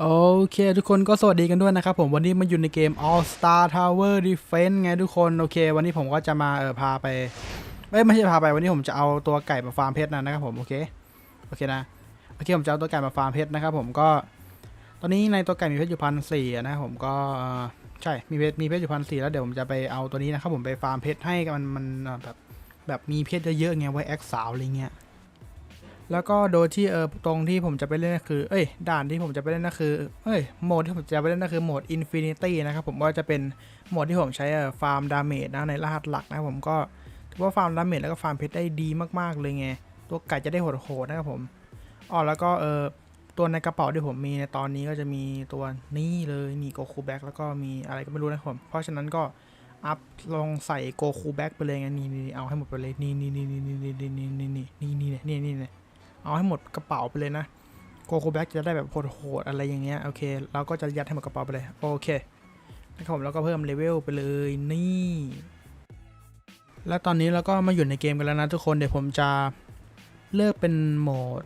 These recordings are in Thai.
โอเค ทุกคนก็สวัสดีกันด้วยนะครับผมวันนี้มาอยู่ในเกม All Star Tower Defense ไงทุกคนโอเค วันนี้ผมก็จะมาเออพาไปเอ้ยไม่ใช่พาไปวันนี้ผมจะเอาตัวไก่มาฟาร์มเพชรนะนะครับผมโอเคโอเคนะโอเคผมจะเอาตัวไก่มาฟาร์มเพชรนะครับผมก็ ตอนนี้ในตัวไก่มีเพชรอยู่พันสี่นะครับผมก็ใช่มีเพชรมีเพชรอยู่พันสี่แล้วเดี๋ยวผมจะไปเอาตัวนี้นะครับผมไปฟาร์มเพชรให้มันมันแบบแบบมีเพชรเยอะๆไงไว้แอคสาวอะไรเงี้ย แล้วก็โดยที่เออตรงที่ผมจะไปเล่นก็คือ เอ้ย ด่านที่ผมจะไปเล่นก็คือ เอ้ย โหมดที่ผมจะไปเล่นก็คือโหมด Infinity นะครับผมว่าจะเป็นโหมดที่ผมใช้เอ่อฟาร์มดาเมจนะในรหัสหลักนะผมก็ถือว่าฟาร์มดาเมจแล้วก็ฟาร์มเพชรได้ดีมากๆเลยไง ตัวไก่จะได้โหดๆนะครับผมอ๋อแล้วก็เออตัวในกระเป๋าที่ผมมีในตอนนี้ก็จะมีตัวนี้เลยนี่โกคูแบ็กแล้วก็มีอะไรก็ไม่รู้นะครับผมเพราะฉะนั้นก็อัพลองใส่โกคูแบ็กไปเลยไงนี่นี่เอาให้หมดไปเลยนี่นี่นี่นี่นี่นี่นี่นี่นี่นี่นี่นี่นี่นี่ เอาให้หมดกระเป๋าไปเลยนะโกโคแบ็กจะได้แบบโหดๆอะไรอย่างเงี้ยโอเคเราก็จะยัดให้หมดกระเป๋าไปเลยโอเคนะครับผมแล้วก็เพิ่มเลเวลไปเลยนี่แล้วตอนนี้เราก็มาอยู่ในเกมกันแล้วนะทุกคนเดี๋ยวผมจะเลือกเป็นโหมด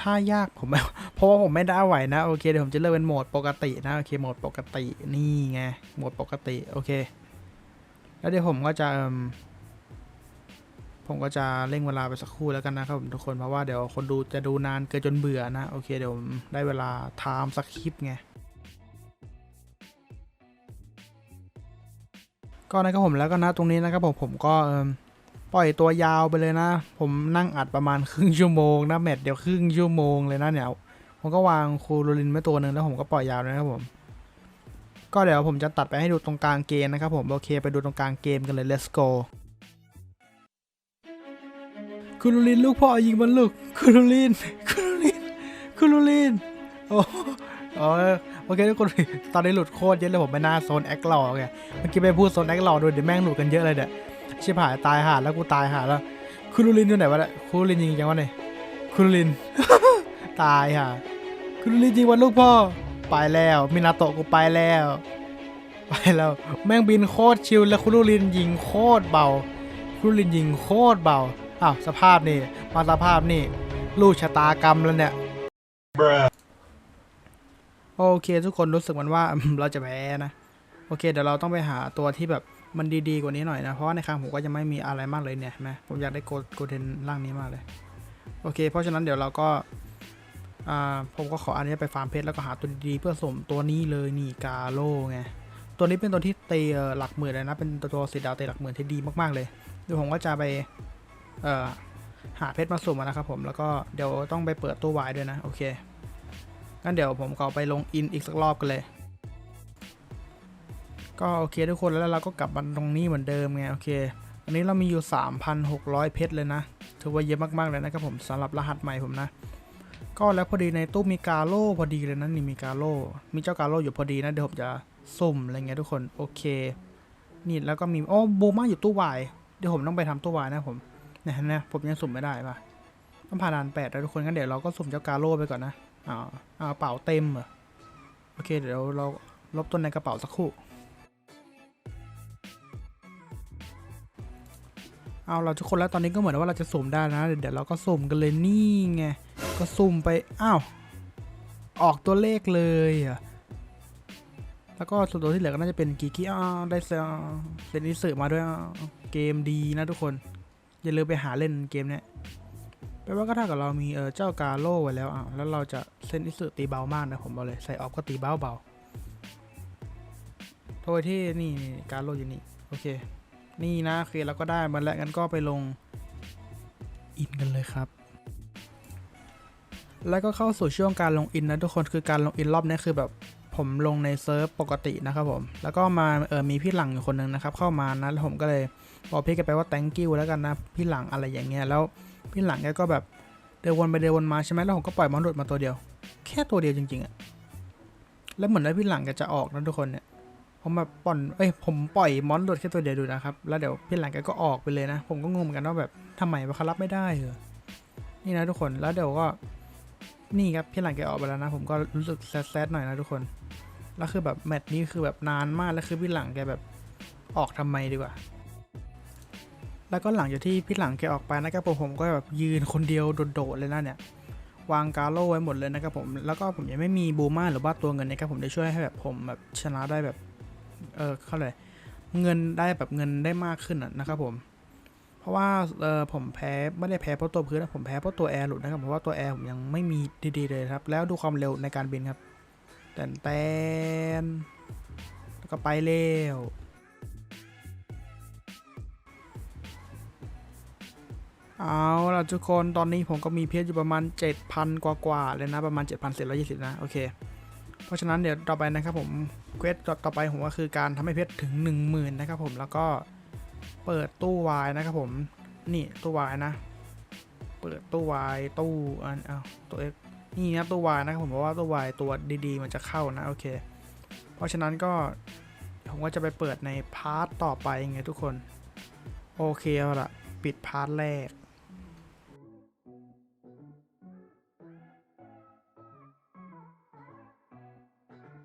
ถ้ายากผมเพราะว่าผมไม่ได้ไหวนะโอเคเดี๋ยวผมจะเลือกเป็นโหมดปกตินะโอเคโหมดปกตินี่ไงโหมดปกติโอเค แล้วเดี๋ยวผมก็จะ ผมก็จะเร่งเวลาไปสักครู่แล้วกันนะครับผมทุกคนเพราะว่าเดี๋ยวคนดูจะดูนานเกินจนเบื่อนะ โอเคเดี๋ยวได้เวลาไทม์สักคลิปไงก็นะครับผมแล้วก็นะตรงนี้นะครับผมผมก็ปล่อยตัวยาวไปเลยนะ ผมนั่งอัดประมาณครึ่งชั่วโมงนะแมทเดี๋ยวครึ่งชั่วโมงเลยนะเนี่ยผมก็วางคูโรลินไว้ตัวหนึ่งแล้วผมก็ปล่อยยาวเลยนะครับผมก็เดี๋ยวผมจะตัดไปให้ดูตรงกลางเกมนะครับผมโอเคไปดูตรงกลางเกมกันเลย let's go คุณลูลินลูกพ่อยิงมันลูกคุณลูลินคุณลูลินคุณลูลินโอ้โอ้โอเคทุกคนตอนนี้หลุดโคตรเยอะเลยผมไปหน้าโซนแอคหล่อไงเมื่อกี้ไปพูดโซนแอคหล่อดูเดี๋ยวแม่งหลุดกันเยอะเลยเนี่ยชิบหายตายหาแล้วกูตายหาแล้วคุณลูลินอยู่ไหนวะเนี่ยคุณลูลินยิงยังวะเนี่ยคุณลูลินตายห่าคุณลูลินยิงวันลูกพ่อไปแล้วมินาโตะกูไปแล้วไปแล้วแม่งบินโคตรชิลแล้วคุณลูลินยิงโคตรเบาคุณลูลินยิงโคตรเบา อ้าวสภาพนี่ มาสภาพนี่ ลูกชะตากรรมแล้วเนี่ย โอเค ทุกคนรู้สึกมันว่า เราจะแพ้นะ โอเค เดี๋ยวเราต้องไปหาตัวที่แบบมันดีๆกว่านี้หน่อยนะ เพราะในครั้งผมก็จะไม่มีอะไรมากเลยเนี่ยนไหมผมอยากได้โกโกเทนร่างนี้มากเลย โอเค เพราะฉะนั้นเดี๋ยวเราก็ผมก็ขออันนี้ไปฟาร์มเพชรแล้วก็หาตัวดีๆเพื่อสมตัวนี้เลยนี่กาโลไงตัวนี้เป็นตัวที่เตะหลักหมื่นเลยนะ เป็นตัวสีดาวเตะหลักหมื่นที่ดีมากๆเลยเดี๋ยวผมก็จะไป หาเพชรมาสุ่มนะครับผมแล้วก็เดี๋ยวต้องไปเปิดตู้วายด้วยนะ โอเคงั้นเดี๋ยวผมก็ไปลงอินอีกสักรอบกันเลย ก็โอเคทุกคนแล้วเราก็กลับมาตรงนี้เหมือนเดิมไงโอเคอันนี้เรามีอยู่ 3,600 เพชรเลยนะ ถือว่าเยอะมาก ๆ เลยนะครับผมสำหรับรหัสใหม่ผมนะ ก็แล้วพอดีในตู้มีกาโล่พอดีเลยนะนี่มีกาโล่มีเจ้ากาโล่อยู่พอดีนะเดี๋ยวผมจะสุ่มอะไรเงี้ยทุกคนโอเค นี่แล้วก็มีโอ้โบมาอยู่ตู้วายเดี๋ยวผมต้องไปทำตู้วายนะผม เนี่ยนะผมยังสุ่มไม่ได้ป่ะต้องผ่านด่านแปดแล้วทุกคนงั้นเดี๋ยวเราก็สุ่มเจ้ากาโร่ไปก่อนนะอ่าอ่ากระเป๋าเต็มเหรอโอเคเดี๋ยวเราลบต้นในกระเป๋าสักครู่เอาเราทุกคนแล้วตอนนี้ก็เหมือนว่าเราจะสุ่มได้นะ เดี๋ยวเราก็สุ่มกันเลยนี่ไงก็สุ่มไปอ้าวออกตัวเลขเลยอะแล้วก็ส่วนตัวที่เหลือก็น่าจะเป็นกีกี้อ้าวได้เซนเซอิสึมาด้วยอ้าวเกมดีนะทุกคน อย่าลืมไปหาเล่นเกมเนี้ยแปลว่าก็เท่ากับเรามีเออเจ้ากาโล่ไว้แล้วอะแล้วเราจะเส้นอิสุตีเบามากนะผมบอกเลยใส่ออฟก็ตีเบาเบาโดยที่นี่นี่กาโล่อยู่นี่โอเค นี่นะโอเคเราก็ได้มาแล้วงั้นก็ไปลงอินกันเลยครับ แล้วก็เข้าสู่ช่วงการลงอินนะทุกคนคือการลงอินรอบนี้คือแบบ ผมลงในเซิร์ฟปกตินะครับผมแล้วก็มาเออมีพี่หลังอยู่คนหนึ่งนะครับเข้ามานะแล้วผมก็เลยบอกพี่แกไปว่า thank you แล้วกันนะพี่หลังอะไรอย่างเงี้ยแล้วพี่หลังแกก็แบบเดินวนไปเดินวนมาใช่ไหมแล้วผมก็ปล่อยมอนหลุดมาตัวเดียว แค่ตัวเดียวจริงๆอะแล้วเหมือนว่าพี่หลังแกจะออกนะทุกคนเนี่ยผมแบบปล่อนเอ้ยผมปล่อยมอนหลุดแค่ตัวเดียวดูนะครับแล้วเดี๋ยวพี่หลังแกก็ออกไปเลยนะ ผมก็งงเหมือนกันว่าแบบทำไมวะเขารับไม่ได้เหรอนี่นะทุกคนแล้วเดี๋ยวก็นี่ครับพี่หลังแกออกไปแล้วนะ ผมก็รู้สึกแซดๆหน่อยนะทุกคน แล้วคือแบบแมตช์นี้คือแบบนานมากแล้วคือพี่หลังแกแบบออกทำไมดีกว่า แล้วก็หลังจากที่พี่หลังแกออกไปนะครับผมผมก็แบบยืนคนเดียวโดดๆเลยนะเนี่ยวางกาโล่ไว้หมดเลยนะครับผมแล้วก็ผมยังไม่มีบูมาหรือว่าตัวเงินนะครับผมจะช่วยให้แบบผมแบบชนะได้แบบเออเขาเลยเงินได้แบบเงินได้มากขึ้นอะนะครับผมเพราะว่าเออผมแพ้ไม่ได้แพ้เพราะตัวพื้นนะผมแพ้เพราะตัวแอร์หลุดนะครับเพราะว่าตัวแอร์ผมยังไม่มีดีๆเลยครับแล้วดูความเร็วในการบินครับ แตนแตนแล้วก็ไปเร็วเอาล่ะทุกคนตอนนี้ผมก็มีเพชรอยู่ประมาณ 7,000 กว่าๆเลยนะ ประมาณ7,420 นะ โอเค เพราะฉะนั้นเดี๋ยวต่อไปนะครับผมเควสต่อไปผมก็คือการทำให้เพชรถึง 10,000 นะครับผมแล้วก็เปิดตู้วายนะครับผมนี่ตู้วายนะ เปิดตู้วายตู้อันเอาตัวเอก นี่นะตัววายนะครับผมเพราะว่าตัววายตัวดีๆ มันจะเข้านะโอเค เพราะฉะนั้นก็ผมก็จะไปเปิดในพาร์ทต่อไปไงทุกคน โอเคเอาละปิดพาร์ทแรก